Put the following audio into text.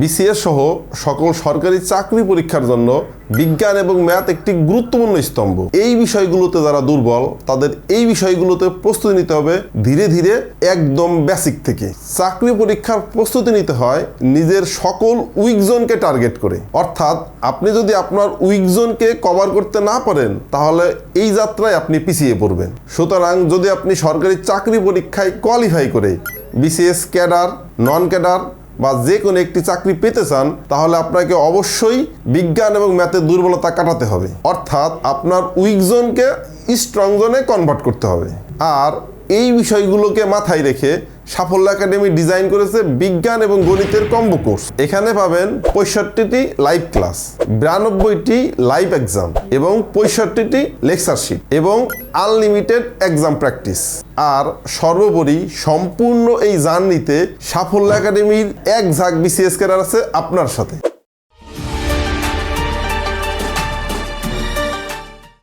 BCS সহ সকল সরকারি চাকরি পরীক্ষার জন্য বিজ্ঞান এবং ম্যাথ একটি গুরুত্বপূর্ণ স্তম্ভ। এই বিষয়গুলোতে যারা দুর্বল, তাদের এই বিষয়গুলোতে প্রস্তুতি নিতে হবে ধীরে ধীরে একদম বেসিক থেকে। চাকরি পরীক্ষার প্রস্তুতি নিতে হয় নিজের সকল উইকজনকে টার্গেট করে। অর্থাৎ আপনি যদি আপনার উইকজনকে কভার করতে না পারেন, তাহলে এই যাত্রায় আপনি পিছিয়ে পড়বেন। সুতরাং যদি আপনি সরকারি চাকরি পরীক্ষায় কোয়ালিফাই করে বিসিএস ক্যাডার নন ক্যাডার বা যে কোনো একটি চাকরি পেতে চান, তাহলে আপনাকে অবশ্যই বিজ্ঞান এবং ম্যাথের দুর্বলতা কাটাতে হবে। অর্থাৎ আপনার উইক জোনকে স্ট্রং জোনে কনভার্ট করতে হবে। আর এই বিষয়গুলোকে মাথায় রেখে সাফল্য একাডেমি ডিজাইন করেছে বিজ্ঞান এবং গণিতের কম্বো কোর্স। এখানে পাবেন পঁয়ষট্টিটি লাইভ ক্লাস, বিরানব্বইটি লাইভ এক্সাম এবং পঁয়ষট্টিটি লেকচারশিপ এবং আনলিমিটেড এক্সাম প্র্যাকটিস। আর সর্বোপরি সম্পূর্ণ এই জার্নিতে সাফল্য একাডেমির এক ঝাঁক বিসিএস ক্যাডার আছে আপনার সাথে।